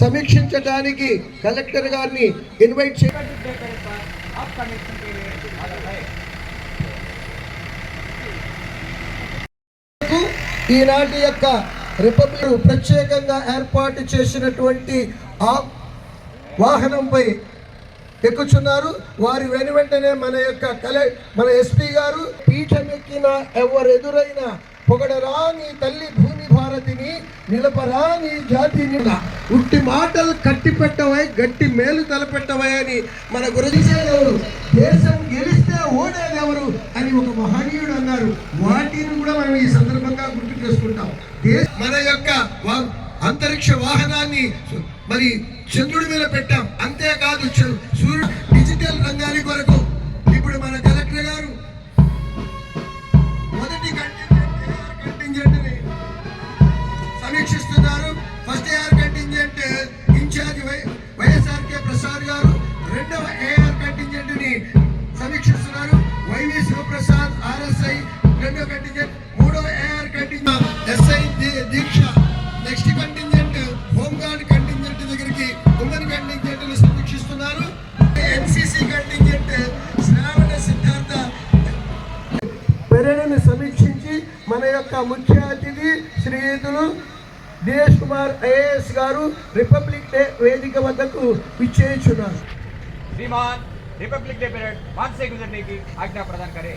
సమీక్షించడానికి collector గారిని invite చేయాలి ఈనాటి యొక్క రిపబ్లిక్ ప్రత్యేకంగా ఏర్పాటు చేసినటువంటి ఆ వాహనంపై ఎక్కుచున్నారు. వారి వెను వెంటనే మన యొక్క కలె మన ఎస్పీ గారు పీఠమెక్కిన ఎవరు ఎదురైన పొగడరాని తల్లి భూమి భారతిని నిలపరాని జాతిని. ఉట్టి మాటలు కట్టి పెట్టవై గట్టి మేలు తలపెట్టవై అని మన గురుజీసేదెవరు దేశం గెలిస్తే ఓడేదెవరు అని ఒక మహనీయుడు అన్నారు. వాటిని కూడా మనం ఈ సందర్భంగా గుర్తు చేసుకుంటాం. మన యొక్క అంతరిక్ష వాహనాన్ని మరి చంద్రుడి మీద పెట్టాం. అంతేకాదు సూర్యుడు డిజిటల్ రంగానికి కొరకు ఇప్పుడు మన రెండవ ఏఆర్ కంటింజెంట్ని సమీక్షిస్తున్నారు. వైవి శివప్రసాద్ ఆర్ఎస్ఐ రెండవ కంటింజెంట్ మూడవ AR contingent SI Deeksha. Next contingent home guard contingent దగ్గరికి ఉమెన్ కంటింజెంట్ని సమీక్షిస్తున్నారు ఎన్సిసి కంటింజెంట్ శ్రావణ సిద్ధాంత ప్రేరణను సమీక్షించి మన యొక్క ముఖ్య అతిథి శ్రీయుతులు Dinesh Kumar IAS garu republic day వేదిక వద్దకు విచ్చేయుచున్నారు. श्रीमान रिपब्लिक डे परेड मार्च से गुजरने की आज्ञा प्रदान करें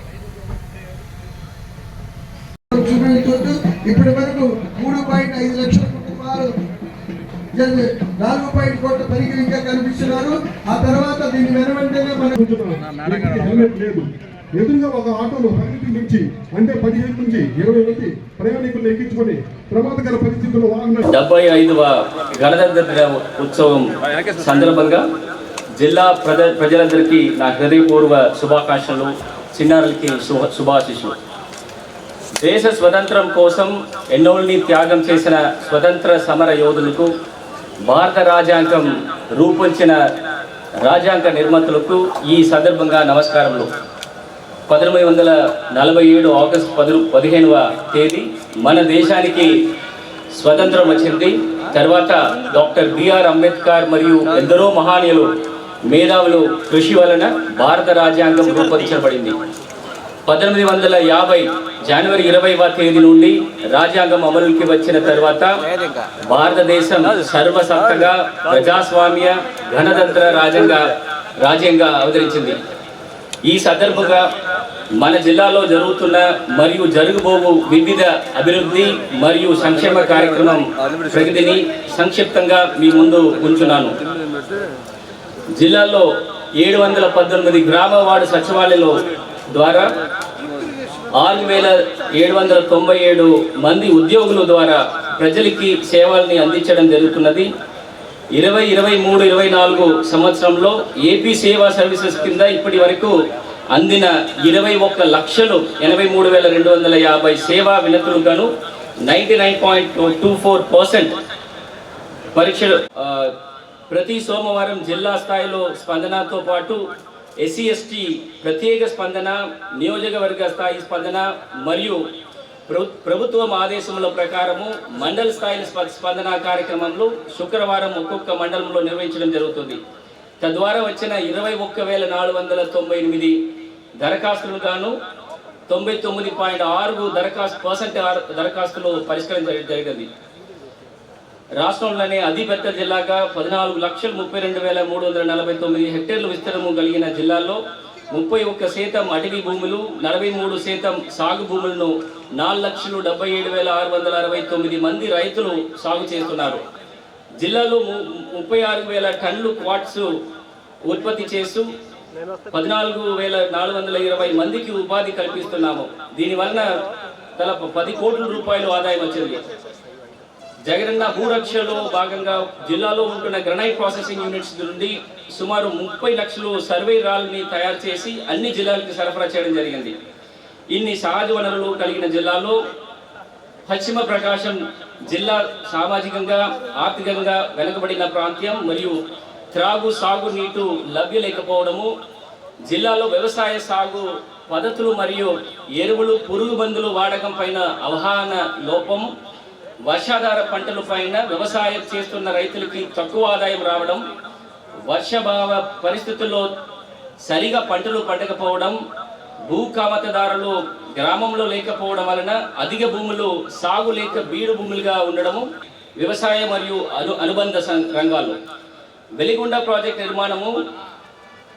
ఇప్పటి వరకు మూడు పాయింట్ ఐదు లక్షల కుటుంబాలు జన- నాలుగు పాయింట్ కోట్ల పనికి ఇంకా కనిపిస్తున్నారు ఆ తర్వాత దీని వెనువెంటనే మనం దీనికి హెల్మెట్ లేదు ఎదురుగా ఒక ఆటోలో పరిమితి నుంచి అంటే పదిహేను నుంచి ఇరవై మంది ప్రయాణికులను ఎక్కించుకొని ప్రమాదకర పరిస్థితుల్లో వాహనం డెబ్బై ఐదవ గణతంత్ర దిన ఉత్సవం సందర్భంగా జిల్లా ప్రజ ప్రజలందరికీ నా హృదయపూర్వ శుభాకాంక్షలు చిన్నారులకి శుభ శుభాశిషులు దేశ స్వతంత్రం కోసం ఎన్నోల్ని త్యాగం చేసిన స్వతంత్ర సమర యోధులకు భారత రాజ్యాంగం రూపొందించిన రాజ్యాంగ నిర్మాతలకు ఈ సందర్భంగా నమస్కారములు. పంతొమ్మిది వందల నలభై ఏడు ఆగస్టు పది పదిహేనవ తేదీ మన దేశానికి స్వతంత్రం వచ్చింది. తర్వాత డాక్టర్ బిఆర్ అంబేద్కర్ మరియు ఎందరో మహానీయులు మేధావులు కృషి వలన భారత రాజ్యాంగం రూపొందించబడింది. పంతొమ్మిది వందల యాభై జనవరి ఇరవైవ తేదీ నుండి రాజ్యాంగం అమలుకి వచ్చిన తర్వాత భారతదేశం సర్వసత్తగా ప్రజాస్వామ్య గణతంత్ర రాజ్యంగా రాజ్యంగా అవతరించింది. ఈ సందర్భంగా మన జిల్లాలో జరుగుతున్న మరియు జరగబోవు వివిధ అభివృద్ధి మరియు సంక్షేమ కార్యక్రమం ప్రగతిని సంక్షిప్తంగా మీ ముందు ఉంచున్నాను. జిల్లాలో ఏడు వందల పద్దెనిమిది గ్రామ వార్డు సచివాలయాల ద్వారా ఆరు వేల ఏడు వందల తొంభై ఏడు మంది ఉద్యోగుల ద్వారా ప్రజలకి సేవల్ని అందించడం జరుగుతున్నది. ఇరవై ఇరవై మూడు ఇరవై నాలుగు సంవత్సరంలో ఏపీ సేవా సర్వీసెస్ కింద ఇప్పటి వరకు అందిన ఇరవై ఒక్క లక్షలు ఎనభై మూడు వేల రెండు వందల యాభై సేవా వినతులు గాను ninety nine point two four percent పరీక్షలు ప్రతి సోమవారం జిల్లా స్థాయిలో స్పందనతో పాటు ఎస్సీ ఎస్టీ ప్రత్యేక స్పందన నియోజకవర్గ స్థాయి స్పందన మరియు ప్రభుత్వం ఆదేశముల ప్రకారము మండల స్థాయి స్ప- స్పందన కార్యక్రమంలో శుక్రవారం ఒక్కొక్క మండలంలో నిర్వహించడం జరుగుతుంది. తద్వారా వచ్చిన ఇరవై ఒక్క వేల నాలుగు వందల తొంభై ఎనిమిది దరఖాస్తులు గాను తొంభై తొమ్మిది పాయింట్ ఆరు దరఖాస్తు పర్సెంట్ దరఖాస్తులు పరిష్కరించడం జరిగింది. రాష్ట్రంలోనే అతిపెద్ద జిల్లాగా పద్నాలుగు లక్షల ముప్పై రెండు వేల మూడు వందల నలభై తొమ్మిది హెక్టేర్లు విస్తీర్ణము కలిగిన జిల్లాలో ముప్పై ఒక్క శాతం అటవీ భూములు నలభై మూడు శాతం సాగు భూములను నాలుగు లక్షలు డెబ్బై ఏడు వేల ఆరు వందల అరవై తొమ్మిది మంది రైతులు సాగు చేస్తున్నారు. జిల్లాలో ము- ముప్పై ఆరు వేల టన్నులు క్వాట్స్ ఉత్పత్తి చేస్తూ పద్నాలుగు వేల నాలుగు వందల ఇరవై మందికి ఉపాధి కల్పిస్తున్నాము. దీనివలన తల పది కోట్ల రూపాయలు ఆదాయం వచ్చింది. జగనన్న భూరక్షలో భాగంగా జిల్లాలో ఉంటున్న గ్రనైట్ ప్రాసెసింగ్ యూనిట్స్ నుండి సుమారు ముప్పై లక్షలు సర్వే రాళ్ళని తయారు చేసి అన్ని జిల్లాలకు సరఫరా చేయడం జరిగింది. ఇన్ని సహజ వనరులు కలిగిన జిల్లాలో పశ్చిమ ప్రకాశం జిల్లా సామాజికంగా ఆర్థికంగా వెనుకబడిన ప్రాంతం మరియు త్రాగు సాగు నీటు లభ్య లేకపోవడము జిల్లాలో వ్యవసాయ సాగు పద్ధతులు మరియు ఎరువులు పురుగు మందులు వాడకం పైన అవగాహన లోపం వర్షాధార పంటల పైన వ్యవసాయం చేస్తున్న రైతులకి తక్కువ ఆదాయం రావడం వర్షభావ పరిస్థితుల్లో సరిగా పంటలు పండకపోవడం భూ కామతదారులు గ్రామంలో లేకపోవడం వలన అధిక భూములు సాగు లేక బీడు భూములుగా ఉండడము వ్యవసాయ మరియు అను అనుబంధ సం- రంగాలు వెలిగొండ ప్రాజెక్ట్ నిర్మాణము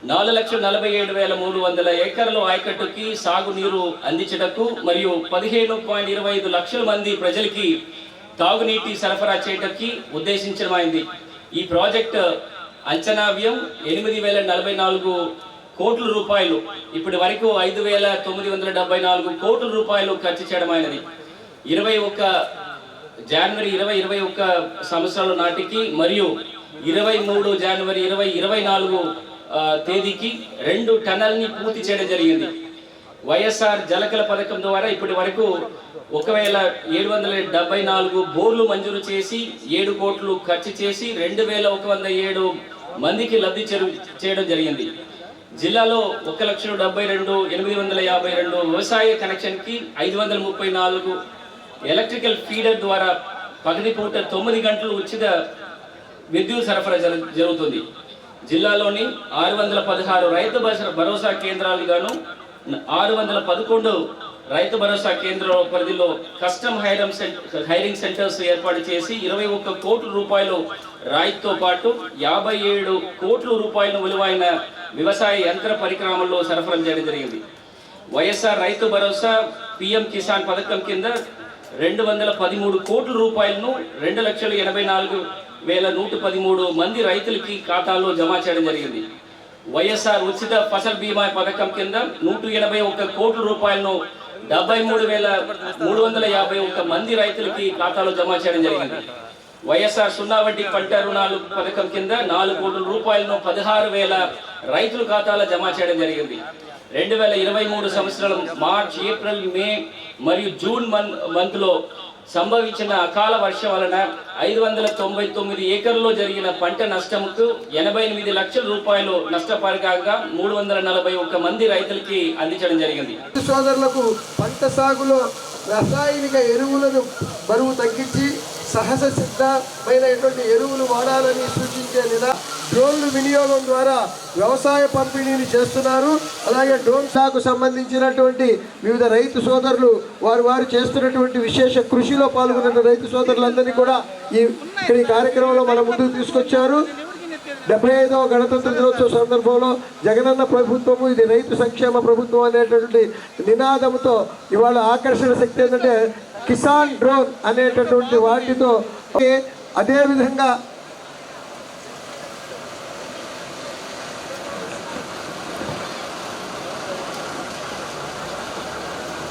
నాలుగు లక్షల నలభై ఏడు వేల మూడు వందల ఏకర్ల ఆయకట్టుకి సాగునీరు అందించటకు మరియు పదిహేను పాయింట్ ఇరవై ఐదు లక్షల మంది ప్రజలకి తాగునీటి సరఫరా చేయడానికి ఉద్దేశించడమైంది. ఈ ప్రాజెక్ట్ అంచనా వ్యయం ఎనిమిది వేల నలభై నాలుగు కోట్ల రూపాయలు. ఇప్పటి వరకు ఐదు వేల తొమ్మిది వందల డెబ్బై నాలుగు కోట్ల రూపాయలు ఖర్చు చేయడమైనది. ఇరవై ఒక్క జనవరి ఇరవై ఇరవై ఒక్క సంవత్సరాల నాటికి మరియు ఇరవై మూడు జనవరి ఇరవై ఇరవై నాలుగు తేదీకి రెండు టనల్ని పూర్తి చేయడం జరిగింది. వైఎస్ఆర్ జలకల పథకం ద్వారా ఇప్పటి వరకు ఒకవేళ ఏడు వందల డెబ్బై నాలుగు బోర్లు మంజూరు చేసి ఏడు కోట్లు ఖర్చు చేసి రెండు వేల ఒక వంద ఏడు మందికి లబ్ధి చేరు చేయడం జరిగింది. జిల్లాలో ఒక లక్ష డెబ్బై రెండు ఎనిమిది వందల యాభై రెండు వ్యవసాయ కనెక్షన్కి ఐదు వందల ముప్పై నాలుగు ఎలక్ట్రికల్ ఫీడర్ ద్వారా పగటిపూట తొమ్మిది గంటలు ఉచిత విద్యుత్ సరఫరా జరుగుతుంది. జిల్లాలోని ఆరు వందల పదహారు రైతు భరోసా- భరోసా కేంద్రాలుగాను ఆరు వందల పదకొండు రైతు భరోసా కేంద్ర పరిధిలో custom hiring centre hiring centres ఏర్పాటు చేసి ఇరవై ఒక్క కోట్ల రూపాయలు రాయితో పాటు యాభై ఏడు కోట్ల రూపాయల విలువైన వ్యవసాయ యంత్ర పరికరాలలో సరఫరా చేయడం జరిగింది. వైఎస్ఆర్ రైతు భరోసా పిఎం కిసాన్ పథకం కింద రెండు వందల పదిమూడు కోట్ల రూపాయలను రెండు లక్షల ఎనభై నాలుగు వేల నూట పదిమూడు మంది రైతులకి ఖాతాలో జమ చేయడం జరిగింది. వైఎస్ఆర్ ఉచిత ఫసల్ బీమా పథకం కింద నూట ఎనభై ఒక్క కోట్ల రూపాయలను డెబ్బై మూడు వేల మూడు వందల యాభై ఒక్క మంది రైతులకి ఖాతాలో జమ చేయడం జరిగింది. వైఎస్ఆర్ సున్నా వడ్డీ పంట రుణాలు పథకం కింద నాలుగు కోట్ల రూపాయలను పదహారు వేల రైతుల ఖాతాలో జమ చేయడం జరిగింది. రెండు వేల ఇరవై మూడు సంవత్సరం మార్చ్ ఏప్రిల్ మే మరియు జూన్ మంత్ మంత్లో సంభవించిన అకాల వర్షం వలన ఐదు వందల తొంభై తొమ్మిది ఏకర్లో జరిగిన పంట నష్టంకు ఎనభై ఎనిమిది లక్షల రూపాయలు నష్టపరికంగా మూడు వందల నలభై ఒక్క మంది రైతులకి అందించడం జరిగింది. సోదరులకు పంట సాగులో రసాయనిక ఎరువులను బరువు తగ్గించి సహజ సిద్ధమైనటువంటి ఎరువులు వాడాలని సూచించే నిదా డ్రోన్లు వినియోగం ద్వారా వ్యవసాయ పంపిణీని చేస్తున్నారు. అలాగే డ్రోన్ సాగు సంబంధించినటువంటి వివిధ రైతు సోదరులు వారు వారు చేస్తున్నటువంటి విశేష కృషిలో పాల్గొన్న రైతు సోదరులందరినీ కూడా ఈ ఈ కార్యక్రమంలో మన ముందుకు తీసుకొచ్చారు. డెబ్బై ఐదవ గణతంత్ర దినోత్సవ సందర్భంలో జగనన్న ప్రభుత్వము ఇది రైతు సంక్షేమ ప్రభుత్వం అనేటటువంటి నినాదంతో ఇవాళ ఆకర్షణ శక్తి ఏంటంటే కిసాన్ డ్రోన్ అనేటటువంటి వాటితో అదేవిధంగా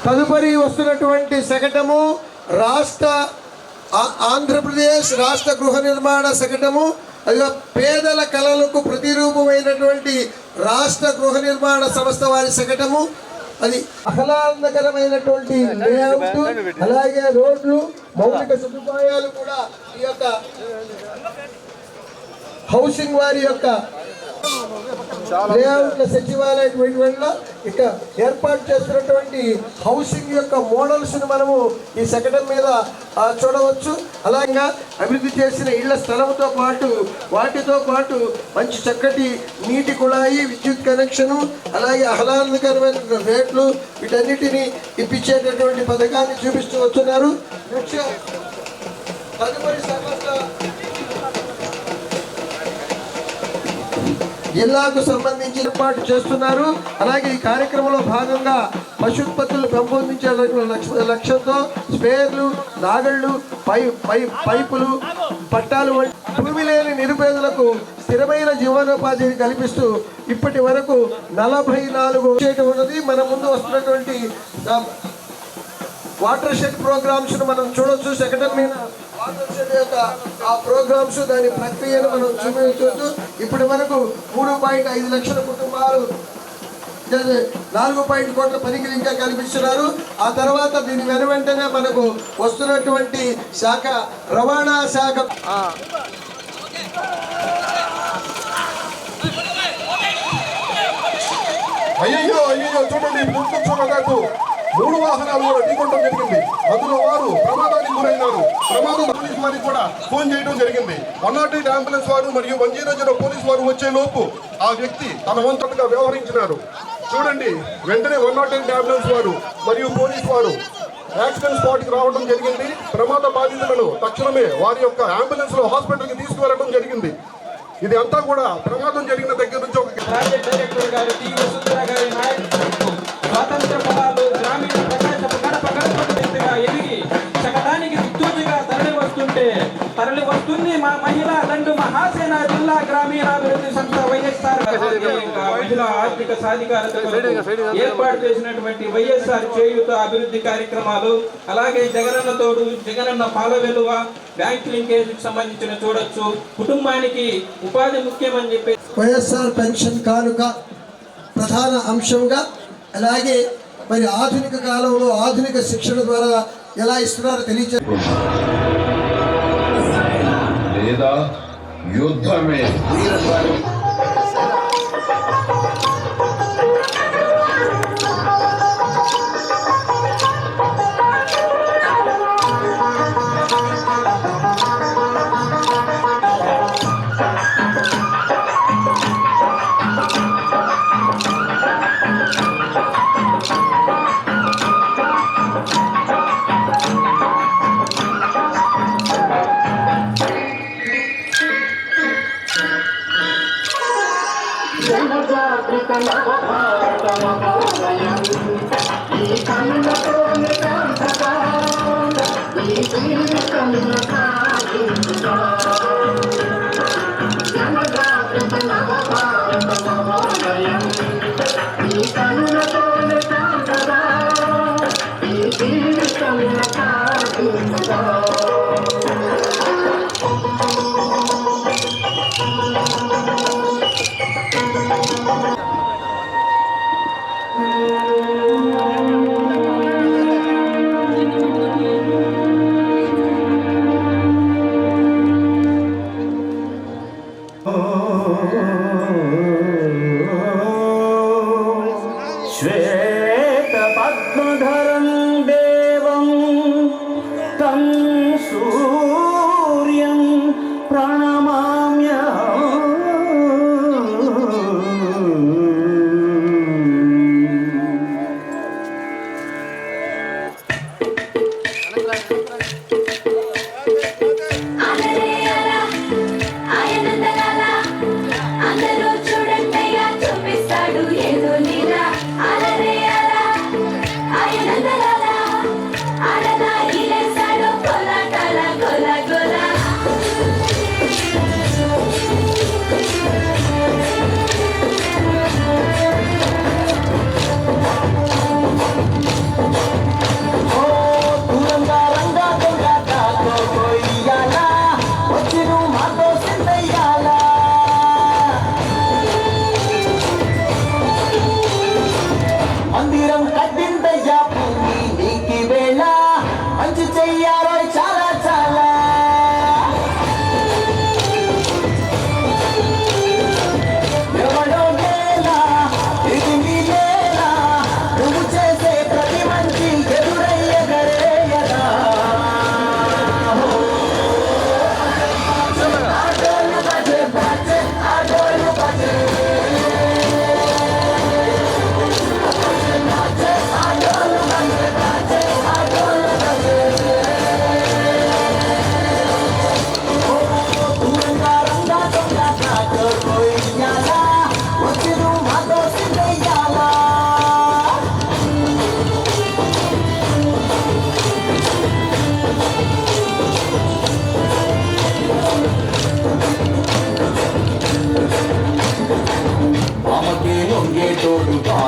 తదుపరి వస్తున్నటువంటి శకటము రాష్ట్ర ఆ- ఆంధ్రప్రదేశ్ రాష్ట్ర గృహ నిర్మాణ శకటము అదిగో పేదల కళలకు ప్రతిరూపమైనటువంటి రాష్ట్ర గృహ నిర్మాణ సంస్థ వారి శకటము. అది ఆహ్లాదకరమైనటువంటి లేఅవుట్ అలాగే రోడ్లు మౌలిక సదుపాయాలు కూడా ఈ యొక్క హౌసింగ్ వారి యొక్క లేఅవుట్ల సచివాలయం వల్ల ఇక ఏర్పాటు చేస్తున్నటువంటి హౌసింగ్ యొక్క మోడల్స్ని మనము ఈ శకటం మీద చూడవచ్చు. అలాగే అభివృద్ధి చేసిన ఇళ్ళ స్థలంతో పాటు వాటితో పాటు మంచి చక్కటి నీటి కుళాయి విద్యుత్ కనెక్షను అలాగే ఆహ్లాదకరమైన రేట్లు వీటన్నిటిని ఇప్పించేటటువంటి పథకాన్ని చూపిస్తూ వస్తున్నారు. తదుపరి సమస్య జిల్లాకు సంబంధించి ఏర్పాటు చేస్తున్నారు. అలాగే ఈ కార్యక్రమంలో భాగంగా పశుత్పత్తులు పెంపొందించే లక్ష్యంతో స్పేర్లు నాగళ్ళు పై పై పైపులు పట్టాలు వంటి భూమి లేని నిరుపేదలకు స్థిరమైన జీవనోపాధిని కల్పిస్తూ ఇప్పటి వరకు నలభై నాలుగు ఉన్నది. మన ముందు వస్తున్నటువంటి వాటర్ షెడ్ ప్రోగ్రామ్స్ను మనం చూడొచ్చు. సెకండ్ మీద యొక్క ఆ ప్రోగ్రామ్స్ దాని ప్రక్రియను మనం చూపించవచ్చు ఇప్పటి వరకు మూడు పాయింట్ ఐదు లక్షల కుటుంబాలు నాలుగు పాయింట్ కోట్ల పనికి ఇంకా కల్పిస్తున్నారు. ఆ తర్వాత దీని వెను వెంటనే మనకు వస్తున్నటువంటి శాఖ రవాణా శాఖ. అయ్యయ్యో అయ్యయ్యో చూడండి ముందు చూడగట్టు మూడు వాహనాలు కూడా ఢీకొనడం జరిగింది. అందులో వారు ప్రమాదానికి గురైనారు. ప్రమాదం పోలీసు వారికి కూడా ఫోన్ చేయడం జరిగింది. వన్ నాట్ ఎయిట్ అంబులెన్స్ వారు మరియు వన్ జీరో జీరో పోలీస్ వారు వచ్చే లోపు ఆ వ్యక్తి తన వంతటగా వ్యవహరించినారు. చూడండి వెంటనే వన్ నాట్ ఎయిట్ అంబులెన్స్ వారు మరియు పోలీస్ వారు యాక్సిడెంట్ స్పాట్కి రావడం జరిగింది. ప్రమాద బాధితులను తక్షణమే వారి యొక్క అంబులెన్స్లో హాస్పిటల్కి తీసుకువెళ్ళడం జరిగింది. ఇది అంతా కూడా ప్రమాదం జరిగిన దగ్గర నుంచి ఒక స్వాతంత్ర గ్రామీణ ప్రకాశపు గడప గడపకు దిశగా ఎదిగి శకటానికి దిక్సూచిగా తరలి వస్తుంటే తరలి వస్తుంది మా మహిళా దండు మహాసేన జిల్లా గ్రామీణాభివృద్ధి సంస్థ వైఎస్ఆర్ మహిళా ఆర్థిక సాధికారత ఏర్పాటు చేసినటువంటి వైఎస్ఆర్ చేయూత అభివృద్ధి కార్యక్రమాలు అలాగే జగనన్న తోడు జగనన్న పాల వెలువ బ్యాంక్ లింకేజ్ సంబంధించిన చూడొచ్చు. కుటుంబానికి ఉపాధి ముఖ్యమని చెప్పి వైఎస్ఆర్ పెన్షన్ కానుక ప్రధాన అంశంగా అలాగే మరి ఆధునిక కాలంలో ఆధునిక శిక్షణ ద్వారా ఎలా ఇస్తున్నారో తెలియజే లేదా యుద్ధమే. Gracias.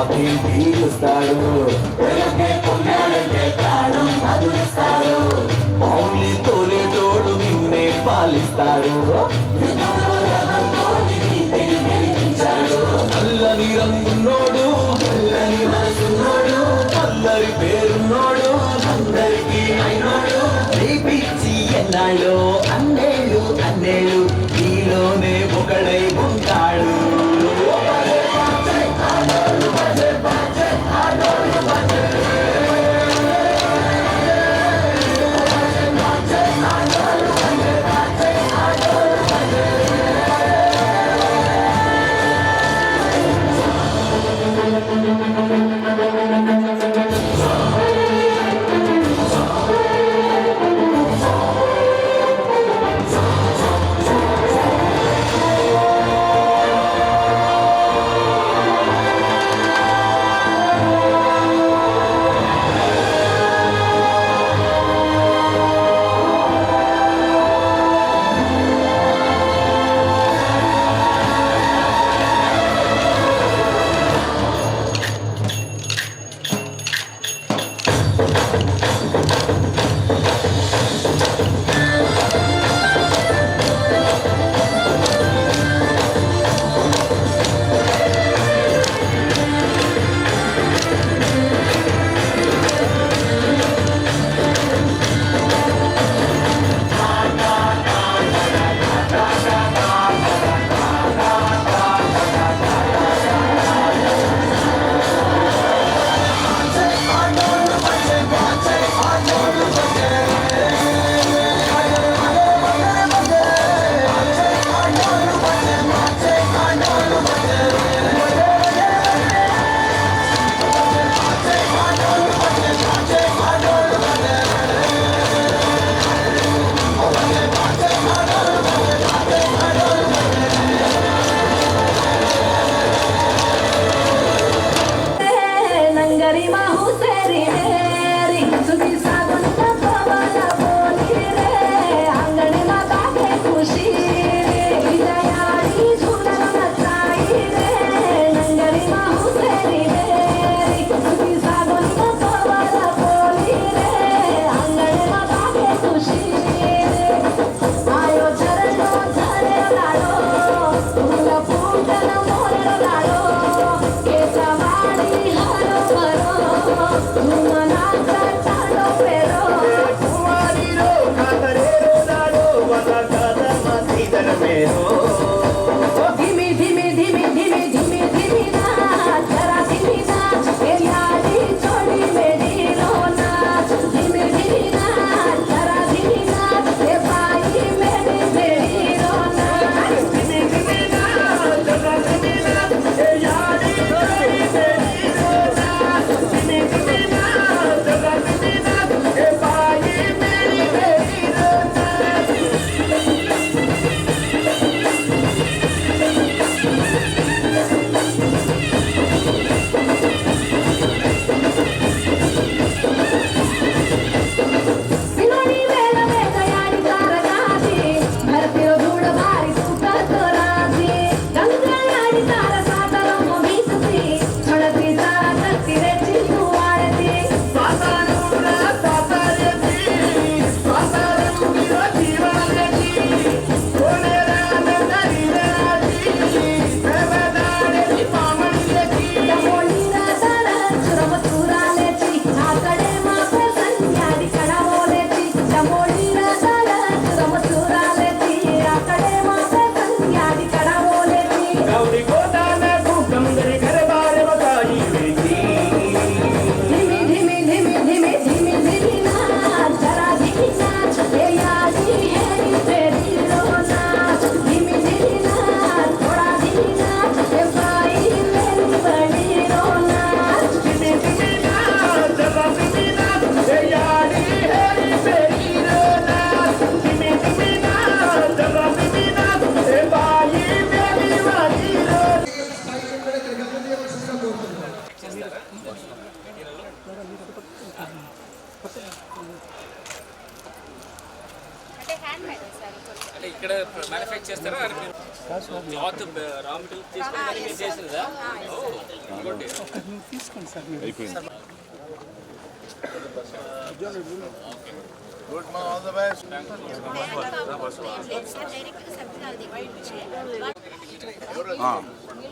తిరిగేటోడు తీరుస్తాడు వెనకే తోలేటోడు నిన్నే పాలిస్తాడు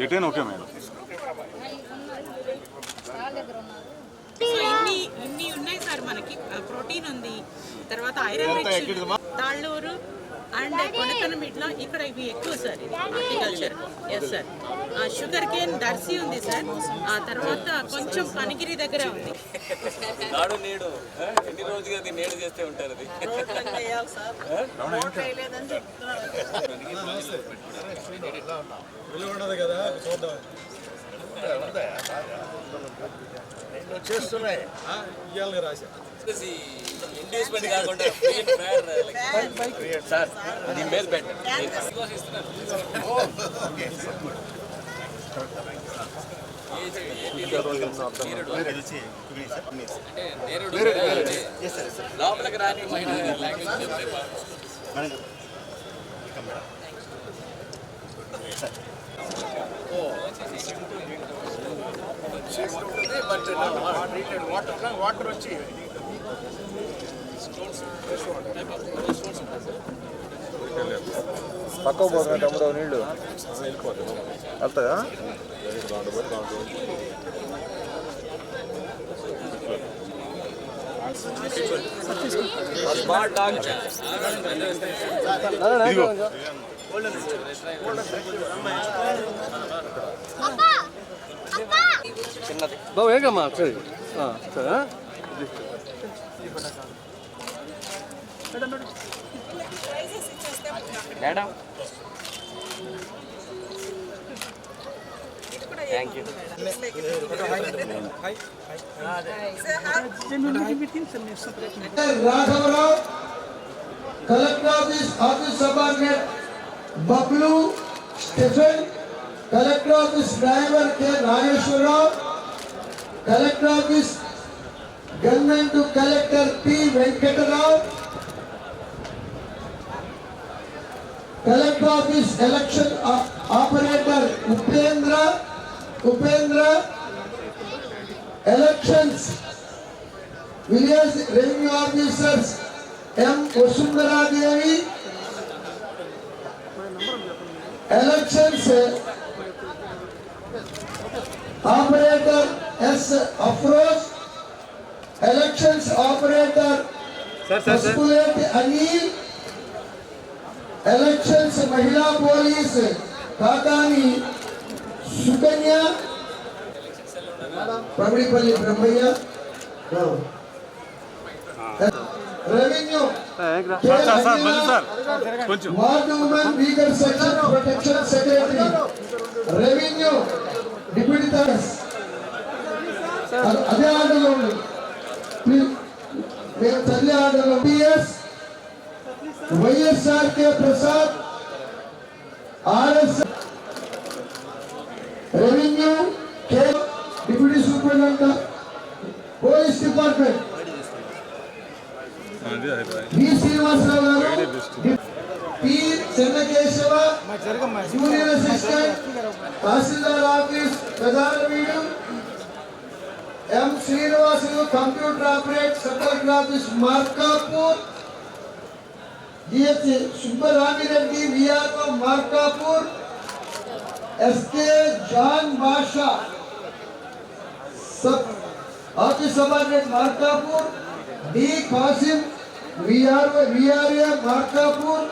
ఎటైనా ఓకే మేడం. ఇన్ని ఇన్ని ఉన్నాయి సార్ మనకి. ప్రోటీన్ ఉంది. తర్వాత iron rich Talluru and Konakanam ఇట్లా ఇక్కడ ఇవి ఎక్కువ sir horticulture yes sir sugar cane Darsi ఉంది సార్. ఆ తర్వాత కొంచెం పనిగిరి దగ్గర ఉంది. నాడు నేడు? ఎన్ని రోజుగా అది నేడు చేస్తే ఉంటారు అది? ఇండ్యూస్మెంట్ కాకుండా సార్ దీని మీద పెట్టండి లోపలికి రాని మహిళ లాంగ్వేజ్ పక్కకు పోతున్నా తమ్ముడు నీళ్ళు. వెళ్తాయా? డాగ్ బాబు ఏకమ్మా సరే సరే. మేడం థ్యాంక్ యూ రాఘవరావు collector office office subordinate Bablu Stephen collector office driver K Nageswararao collector office gunmen to collector P Venkatarao collector office election operator Upendra Upendra elections village revenue officers M Vasundhara Devi elections operator S Afroz elections operator Sir, sir, sir. Anil elections మహిళా police Kakani Sukanya Pamidipalli Brahmaiah revenue sir sir మళ్ళీ sir కొంచెం ward women weaker section protection secretary revenue deputy Thomas అదే ఆర్డర్లో ఉంది please మేము చదివే ఆర్డర్లో BS YSR K Prasad RS revenue K deputy superintendent police department అది అయిపోయి బి శ్రీనివాసరావు గారు P Chennakesava junior assistant tahsildar office ప్రధాన వీడు M Srinivasulu computer operate sub collector office Markapur GH Subbaramireddy VRO Markapur SK John Basha sub office subordinate Markapur D Kasim VRO VRA Markapur